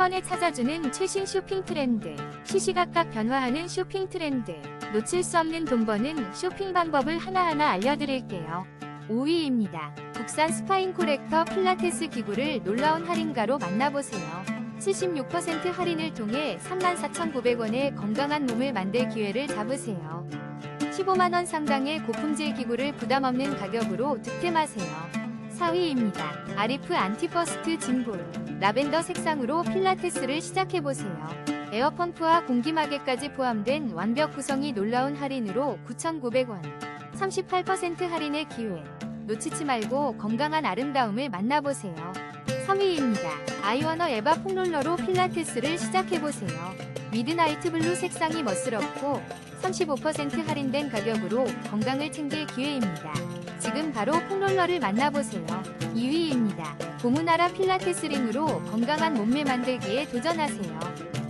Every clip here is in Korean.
번에 찾아주는 최신 쇼핑 트렌드, 시시각각 변화하는 쇼핑 트렌드, 놓칠 수 없는 돈 버는 쇼핑 방법을 하나하나 알려드릴게요. 5위입니다. 국산 스파인 코렉터 필라테스 기구를 놀라운 할인가로 만나보세요. 76% 할인을 통해 34,900원의 건강한 몸을 만들 기회를 잡으세요. 15만원 상당의 고품질 기구를 부담 없는 가격으로 득템하세요. 4위입니다. 아리프 안티버스트 진볼. 라벤더 색상으로 필라테스를 시작해보세요. 에어펌프와 공기마개까지 포함된 완벽 구성이 놀라운 할인으로 9,900원. 38% 할인의 기회. 놓치지 말고 건강한 아름다움을 만나보세요. 3위입니다. 아이워너 에바 폼롤러로 필라테스를 시작해보세요. 미드나이트 블루 색상이 멋스럽고 35% 할인된 가격으로 건강을 챙길 기회입니다. 지금 바로 폼롤러를 만나보세요. 2위입니다. 고무나라 필라테스 링으로 건강한 몸매 만들기에 도전하세요.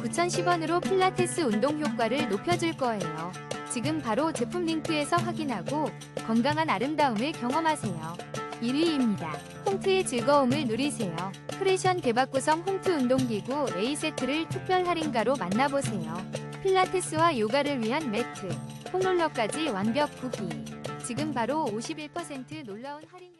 9,010원으로 필라테스 운동 효과를 높여줄 거예요. 지금 바로 제품 링크에서 확인하고 건강한 아름다움을 경험하세요. 1위입니다. 홈트의 즐거움을 누리세요. 크레션 대박 구성 홈트 운동기구 A세트를 특별 할인가로 만나보세요. 필라테스와 요가를 위한 매트, 폼롤러까지 완벽 구비. 지금 바로 51% 놀라운 할인